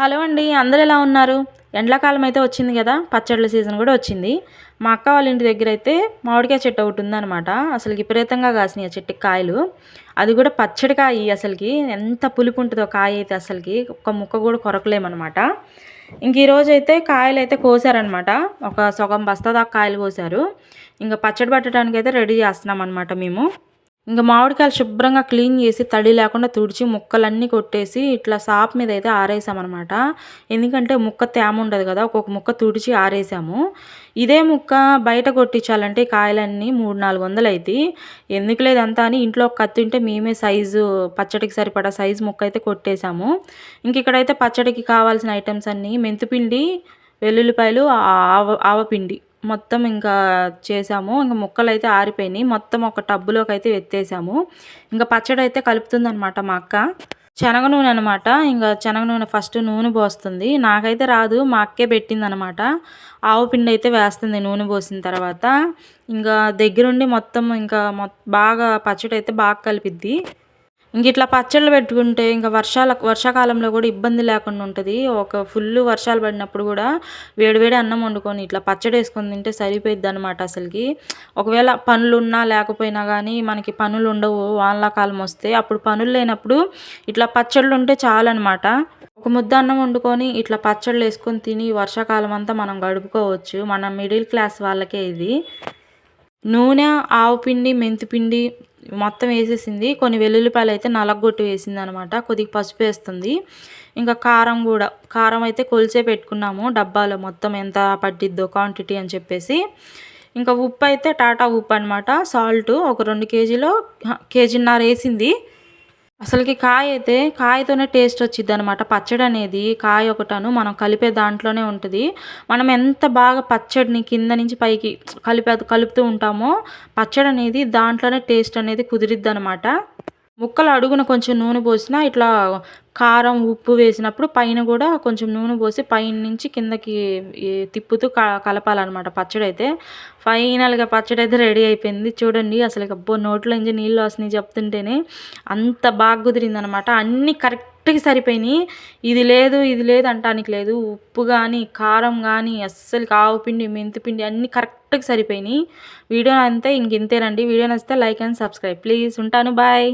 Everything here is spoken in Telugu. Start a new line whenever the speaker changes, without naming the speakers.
హలో అండి అందరు ఎలా ఉన్నారు? ఎండాకాలం అయితే వచ్చింది కదా పచ్చళ్ళ సీజన్ కూడా వచ్చింది. మా అక్క వాళ్ళ ఇంటి దగ్గర అయితే మామిడికాయ చెట్టు ఒకటి ఉందన్నమాట. అసలు విపరీతంగా కాసినాయి ఆ చెట్టుకి కాయలు. అది కూడా పచ్చడి కాయ అసలుకి. ఎంత పులుపు ఉంటుందో కాయ అయితే అసలుకి. ఒక్క ముక్క కూడా కొరకలేమన్నమాట. ఇంక ఈరోజు అయితే కాయలు అయితే కోసారనమాట ఒక సగం బస్తా దాకా కాయలు కోసారు. ఇంకా పచ్చడి పట్టడానికి అయితే రెడీ చేస్తున్నాం అనమాట మేము. ఇంకా మామిడికాయలు శుభ్రంగా క్లీన్ చేసి తడి లేకుండా తుడిచి ముక్కలన్నీ కొట్టేసి ఇట్లా సాప్ మీద అయితే ఆరేసామన్నమాట. ఎందుకంటే ముక్క తేమ ఉండదు కదా ఒక్కొక్క ముక్క తుడిచి ఆరేసాము. ఇదే ముక్క బయట కొట్టించాలంటే కాయలన్నీ మూడు నాలుగు వందలు అవుతాయి ఎందుకు లేదంతా అని ఇంట్లో ఒక కత్తి ఉంటే మేమే సైజు పచ్చడికి సరిపడా సైజు ముక్క అయితే కొట్టేసాము. ఇంక ఇక్కడైతే పచ్చడికి కావాల్సిన ఐటమ్స్ అన్నీ మెంతిపిండి వెల్లుల్లిపాయలు ఆవ ఆవపిండి. మొత్తం ఇంకా చేసాము. ఇంకా ముక్కలు అయితే ఆరిపోయినాయి. మొత్తం ఒక టబ్బులోకి అయితే ఎత్తేసాము. ఇంకా పచ్చడి అయితే కలుపుతుందనమాట మా అక్క. శనగ నూనె అనమాట ఇంకా శనగ నూనె ఫస్ట్ నూనె పోస్తుంది. నాకైతే రాదు. మా అక్కే పెట్టింది అనమాట ఆవు పిండి అయితే వేస్తుంది నూనె పోసిన తర్వాత. ఇంకా దగ్గరుండి మొత్తం ఇంకా బాగా పచ్చడి అయితే బాగా కలిపిద్ది. ఇంక ఇట్లా పచ్చళ్ళు పెట్టుకుంటే ఇంకా వర్షాల వర్షాకాలంలో కూడా ఇబ్బంది లేకుండా ఉంటుంది. ఒక ఫుల్ వర్షాలు పడినప్పుడు కూడా వేడివేడి అన్నం వండుకొని ఇట్లా పచ్చడి వేసుకొని తింటే సరిపోయిద్ది అనమాట అసలుకి. ఒకవేళ పనులు ఉన్నా లేకపోయినా కానీ మనకి పనులు ఉండవు వానలాకాలం వస్తే అప్పుడు పనులు లేనప్పుడు ఇట్లా పచ్చళ్ళు ఉంటే చాలన్నమాట. ఒక ముద్ద అన్నం వండుకొని ఇట్లా పచ్చళ్ళు వేసుకొని తిని వర్షాకాలం అంతా మనం గడుపుకోవచ్చు. మన మిడిల్ క్లాస్ వాళ్ళకే ఇది. నూనె ఆవు పిండి మెంతిపిండి మొత్తం వేసేసింది. కొన్ని వెల్లుల్లిపాయలు అయితే నలగొట్టు వేసింది అనమాట కొద్దిగా పసుపు వేస్తుంది. ఇంకా కారం కూడా. కారం అయితే కొలిచే పెట్టుకున్నాము డబ్బాలో. మొత్తం ఎంత పట్టిద్దో క్వాంటిటీ అని చెప్పేసి. ఇంకా ఉప్పు అయితే టాటా ఉప్పు అనమాట. సాల్ట్ ఒక రెండు కేజీలో కేజీన్నర వేసింది. అసలుకి కాయ అయితే కాయతోనే టేస్ట్ వచ్చింది అనమాట పచ్చడి అనేది కాయ ఒకటను మనం కలిపే దాంట్లోనే ఉంటుంది. మనం ఎంత బాగా పచ్చడిని కింద నుంచి పైకి కలిపే కలుపుతూ ఉంటామో పచ్చడి అనేది దాంట్లోనే టేస్ట్ అనేది కుదిరిద్ది అనమాట ముక్కలు అడుగున కొంచెం నూనె పోసిన ఇట్లా కారం ఉప్పు వేసినప్పుడు పైన కూడా కొంచెం నూనె పోసి పైన నుంచి కిందకి తిప్పుతూ క కలపాలన్నమాట పచ్చడి అయితే ఫైనల్గా పచ్చడి అయితే రెడీ అయిపోయింది. చూడండి అసలు అబ్బో నోట్లో నుంచి నీళ్ళు వస్తున్నాయి చెప్తుంటేనే అంత బాగా కుదిరింది అనమాట అన్నీ కరెక్ట్గా సరిపోయినాయి. ఇది లేదు ఇది లేదు అంటానికి లేదు. ఉప్పు కానీ కారం కానీ అస్సలు ఆవు పిండి మెంతిపిండి అన్నీ కరెక్ట్గా సరిపోయినాయి. వీడియో అంతే ఇంకెంతేనండి వీడియో నచ్చితే లైక్ అండ్ సబ్స్క్రైబ్. ప్లీజ్ ఉంటాను. బాయ్.